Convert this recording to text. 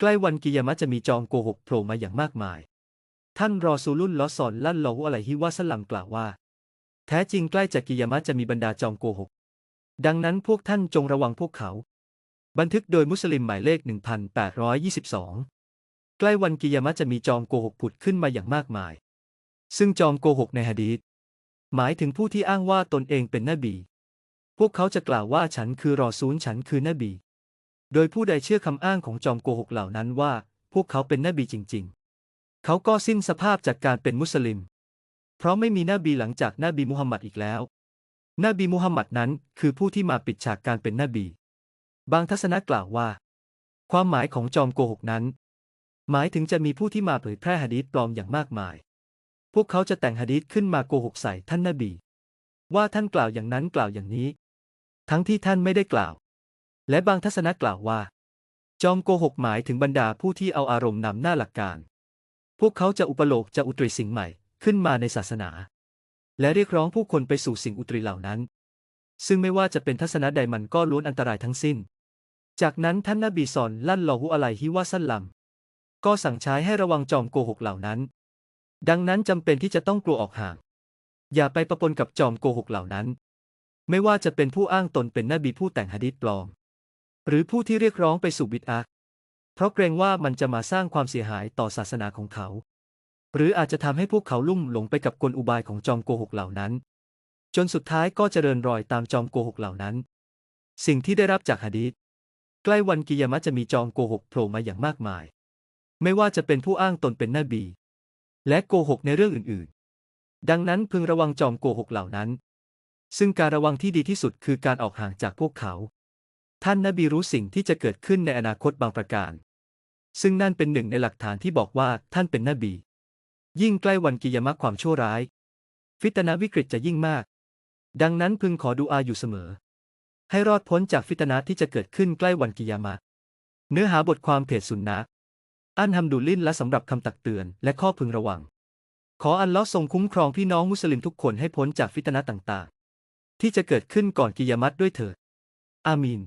ใกล้วันกิยามะจะมีจอมโกหกโผล่มาอย่างมากมาย ท่านรอซูลุลลอสอนลั่นลอฮุอะลัยฮิวะสัลลัมกล่าวว่า แท้จริงใกล้จะกิยามะจะมีบรรดาจอมโกหก ดังนั้นพวกท่านจงระวังพวกเขา บันทึกโดยมุสลิมหมายเลข 1822 ใกล้วันกิยามะจะมีจอมโกหกผุดขึ้นมาอย่างมากมาย ซึ่งจอมโกหกในฮะดีษหมายถึงผู้ที่อ้างว่าตนเองเป็นนบี พวกเขาจะกล่าวว่าฉันคือรอซูลฉันคือนบี โดยผู้ใดเชื่อคำอ้างของจอมโกหกเหล่านั้นว่า พวกเขาเป็นนบีจริง ๆ เขาก็สิ้นสภาพจากการเป็นมุสลิม เพราะไม่มีนบีหลังจากนบีมุฮัมมัดอีกแล้ว นบีมุฮัมมัดนั้นคือผู้ที่มาปิดฉากการเป็นนบี บางทัศนะกล่าวว่า ความหมายของจอมโกหกนั้น หมายถึงจะมีผู้ที่มาเผยแพร่หะดีษปลอมอย่างมากมาย พวกเขาจะแต่งหะดีษขึ้นมาโกหกใส่ท่านนบี ว่าท่านกล่าวอย่างนั้นกล่าวอย่างนี้ ทั้งที่ท่านไม่ได้กล่าว และบางทัศนะกล่าวว่า จอมโกหกหมายถึงบรรดาผู้ที่เอาอารมณ์นำหน้าหลักการ พวกเขาจะอุปโลกจะอุตริสิ่งใหม่ขึ้นมาในศาสนา และเรียกร้องผู้คนไปสู่สิ่งอุตริเหล่านั้น ซึ่งไม่ว่าจะเป็นทัศนะใดมันก็ล้วนอันตรายทั้งสิ้น จากนั้นท่านนบีสอนลั่นลอฮุอะลัยฮิวะสัลลัมก็สั่งใช้ให้ระวังจอมโกหกเหล่านั้น ดังนั้นจำเป็นที่จะต้องกลัวออกห่าง อย่าไปประปนกับจอมโกหกเหล่านั้น ไม่ว่าจะเป็นผู้อ้างตนเป็นนบีผู้แต่งหะดีษปลอม หรือผู้ที่เรียกร้องไปสู่บิดอะห์เพราะเกรงว่ามันจะมาสร้างความเสียหายต่อศาสนาของเขา หรืออาจจะทำให้พวกเขาลุ่มหลงไปกับกลอุบายของจอมโกหกเหล่านั้น จนสุดท้ายก็จะเจริญรอยตามจอมโกหกเหล่านั้น สิ่งที่ได้รับจากหะดีษใกล้วันกิยามะจะมีจอมโกหกโผล่มาอย่างมากมาย ไม่ว่าจะเป็นผู้อ้างตนเป็นนบี และโกหกในเรื่องอื่นๆ ดังนั้นพึงระวังจอมโกหกเหล่านั้น ซึ่งการระวังที่ดีที่สุดคือการออกห่างจากพวกเขา ท่านนบีรู้สิ่งที่จะเกิดขึ้นในอนาคตบางประการ ซึ่งนั่นเป็นหนึ่งในหลักฐานที่บอกว่าท่านเป็นนบี ยิ่งใกล้วันกิยามะความชั่วร้าย ฟิตนะวิกฤตจะยิ่งมาก ดังนั้นพึงขอดูอาอยู่เสมอ ให้รอดพ้นจากฟิตนะที่จะเกิดขึ้นใกล้วันกิยามะ เนื้อหาบทความเพจสุนนะอันฮัมดุลิลและสำหรับคำตักเตือนและข้อพึงระวัง ขออัลลอฮ์ทรงคุ้มครองพี่น้องมุสลิมทุกคนให้พ้นจากฟิตนะต่างๆ ที่จะเกิดขึ้นก่อนกิยามัตด้วยเถิด อามีน